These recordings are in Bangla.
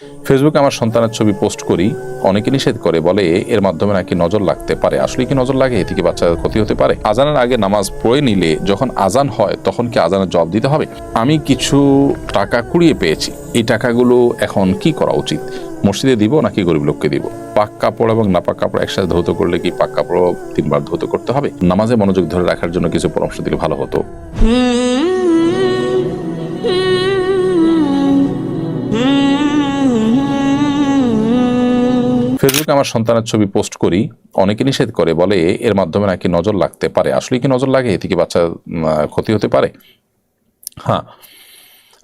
ফেসবুকে আমার সন্তানের ছবি পোস্ট করি, অনেকে নিষেধ করে, বলে এর মাধ্যমে নাকি নজর লাগতে পারে। আসলে কি নজর লাগে? এতে কি বাচ্চাদের ক্ষতি হতে পারে? আজানের আগে নামাজ পড়ে নিলে যখন আজান হয়, তখন কি আজানের জবাব দিতে হবে? আমি কিছু টাকা কুড়িয়ে পেয়েছি। এই টাকাগুলো এখন কি করা উচিত? মসজিদে দিব নাকি গরিব লোককে দিব? পাক কাপড় এবং নাপাক কাপড় একসাথে ধৌত করলে কি পাক কাপড় তিনবার ধৌত করতে হবে? নামাজে মনোযোগ ধরে রাখার জন্য কিছু পরামর্শ দিলে ভালো হতো। ফেসবুকে আমার সন্তানের ছবি পোস্ট করি অনেকে নিষেধ করে বলে এর মাধ্যমে নাকি নজর লাগতে পারে। আসলে কি নজর লাগে? এতে কি বাচ্চা ক্ষতি হতে পারে? হ্যাঁ।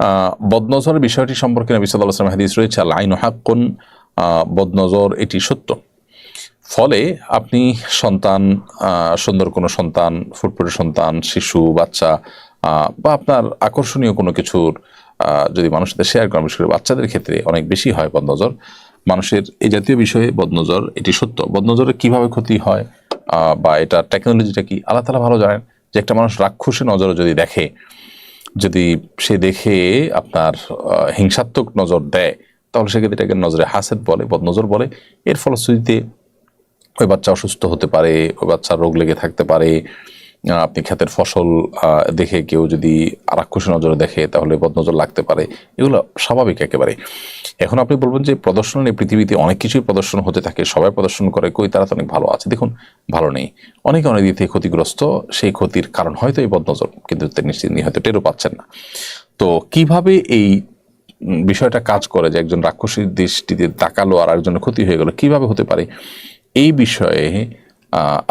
আহ, বদনজরের বিষয়টি সম্পর্কে নবী সাল্লাহ আসলাম হাদিস রয়েছে আল আইন হাক্কুন বদনজর এটি সত্য। ফলে আপনি সন্তান সুন্দর কোনো সন্তান ফুটফুটে সন্তান শিশু বাচ্চা বা আপনার আকর্ষণীয় কোনো কিছুর যদি মানুষের সাথে শেয়ার করেন বিশেষ করে বাচ্চাদের ক্ষেত্রে অনেক বেশি হয় বদনজর। মানুষের এই জাতীয় বিষয়ে বদনজর, এটি সত্য। বদনজরের কীভাবে ক্ষতি হয় বা এটা টেকনোলজিটা কি, আল্লাহ তালা ভালো জানেন যে একটা মানুষ রাক্ষসী নজরে যদি দেখে, যদি সে দেখে আপনার হিংসাত্মক নজর দেয়, তাহলে সেক্ষেত্রে এটাকে নজরে হাসেদ বলে, বদনজর বলে। এর ফলশ্রুতিতে ওই বাচ্চা অসুস্থ হতে পারে, ওই বাচ্চার রোগ লেগে থাকতে পারে আপনি ক্ষেতের ফসল দেখে কেউ যদি আরাক্ষসী নজরে দেখে, তাহলে বদনজর লাগতে পারে। এগুলো স্বাভাবিক একেবারে। এখন আপনি বলবেন যে প্রদর্শন পৃথিবীতে অনেক কিছুই প্রদর্শন হতে থাকে, সবাই প্রদর্শন করে, কই তারা তো অনেক ভালো আছে। দেখুন, ভালো নেই। অনেকে অনেক দিক থেকে ক্ষতিগ্রস্ত, সেই ক্ষতির কারণ হয়তো এই বদনজর, কিন্তু তিনি হয়তো টেরও পাচ্ছেন না। তো কীভাবে এই বিষয়টা কাজ করে যে একজন রাক্ষসীর দৃষ্টিতে তাকালো আর একজনের ক্ষতি হয়ে গেল, কীভাবে হতে পারে? এই বিষয়ে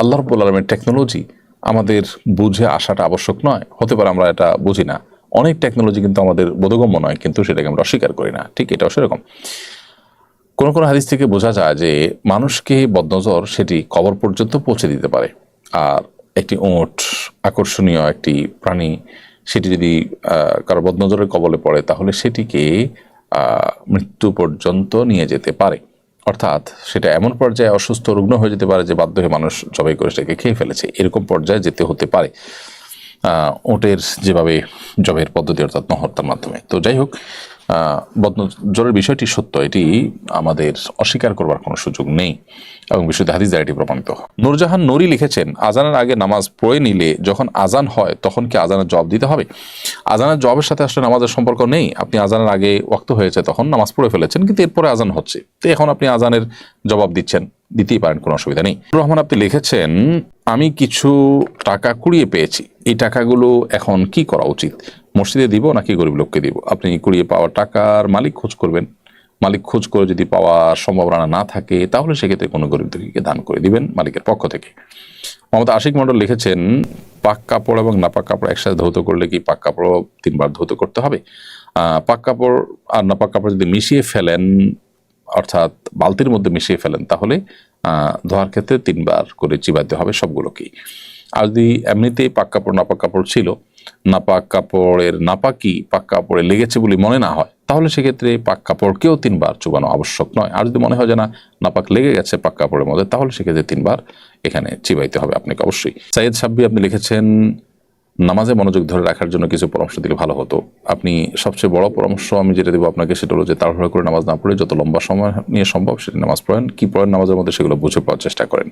আল্লাহ রব্বুল আলমের টেকনোলজি আমাদের বুঝে আসাটা আবশ্যক নয়। হতে পারে আমরা এটা বুঝি না। অনেক টেকনোলজি কিন্তু আমাদের বোধগম্য নয়, কিন্তু সেটাকে আমরা অস্বীকার করি না। ঠিক এটাও সেরকম। কোন কোন হাদিস থেকে বোঝা যায় যে মানুষকে বদনজর সেটি কবর পর্যন্ত পৌঁছে দিতে পারে। আর একটি ওঁট আকর্ষণীয় একটি প্রাণী, সেটি যদি কারও বদনজরের কবলে পড়ে, তাহলে সেটিকে মৃত্যু পর্যন্ত নিয়ে যেতে পারে। অর্থাৎ সেটা এমন পর্যায়ে অসুস্থ রুগ্ন হয়ে যেতে পারে যে বাধ্য হয়ে মানুষ জবাই করে সেটাকে খেয়ে ফেলেছে। এরকম পর্যায়ে যেতে হতে পারে। ওটের যেভাবে জবের পদ্ধতি অর্থাৎ নহত্যার মাধ্যমে। তো যাই হোক বদনজরের বিষয়টি সত্য, এটি আমাদের অস্বীকার করবার কোনো সুযোগ নেই এবং বিশুদ্ধ হাদিস দ্বারা এটি প্রমাণিত। নূরজাহান নুরি লিখেছেন, আজানের আগে নামাজ পড়ে নিলে যখন আজান হয়, তখন কি আজানের জবাব দিতে হবে? আজানের জবাবের সাথে আসলে নামাজের সম্পর্ক নেই। আপনি আজানের আগে ওয়াক্ত হয়েছে, তখন নামাজ পড়ে ফেলেছেন, কিন্তু এরপরে আজান হচ্ছে। তো এখন আপনি আজানের জবাব দিচ্ছেন, দিতেই পারেন, কোনো অসুবিধা নেই। রহমান আপনি লিখেছেন, আমি কিছু টাকা কুড়িয়ে পেয়েছি। এই টাকাগুলো এখন কি করা উচিত? মসজিদে দিব নাকি গরিব লোককে দিব? আপনি কুড়িয়ে পাওয়া টাকার মালিক খোঁজ করবেন। মালিক খোঁজ করে যদি পাওয়ার সম্ভাবনা না থাকে, তাহলে সেক্ষেত্রে কোনো গরিব দুঃখীকে দান করে দিবেন মালিকের পক্ষ থেকে। মমতা আশিক মন্ডল লিখেছেন, পাক কাপড় এবং নাপাক কাপড় একসাথে ধৌত করলে কি পাক কাপড় তিনবার ধৌত করতে হবে? পাক কাপড় আর নাপাক কাপড় যদি মিশিয়ে ফেলেন, অর্থাৎ বালতির মধ্যে মিশিয়ে ফেলেন, তাহলে ধোয়ার ক্ষেত্রে তিনবার করে চিবাইতে হবে সবগুলোকেই। আর যদি এমনিতেই পাক কাপড়, নাপাক কাপড় ছিল নাপাক কাপড়ের নাপাকি পাক কাপড়ে লেগেছে বলে মনে না হয়, তাহলে সেক্ষেত্রে পাক কাপড়কেও তিনবার চুবানো আবশ্যক নয়। আর যদি মনে হয় যে না, নাপাক লেগে গেছে পাক কাপড়ের মধ্যে, তাহলে সেক্ষেত্রে তিনবার এখানে চিবাইতে হবে আপনাকে অবশ্যই। সাইয়েদ সাব্বি, আপনি লিখেছেন, নামাজে মনোযোগ ধরে রাখার জন্য কিছু পরামর্শ দিলে ভালো হতো। আপনি সবচেয়ে বড় পরামর্শ আমি যেটা দেবো আপনাকে, সেটা হলো যে তাড়াহুড়ো করে নামাজ না পড়ে যত লম্বা সময় নিয়ে সম্ভব সেটা নামাজ পড়েন। কি পড়েন নামাজের মধ্যে সেগুলো বুঝে পাওয়ার চেষ্টা করেন।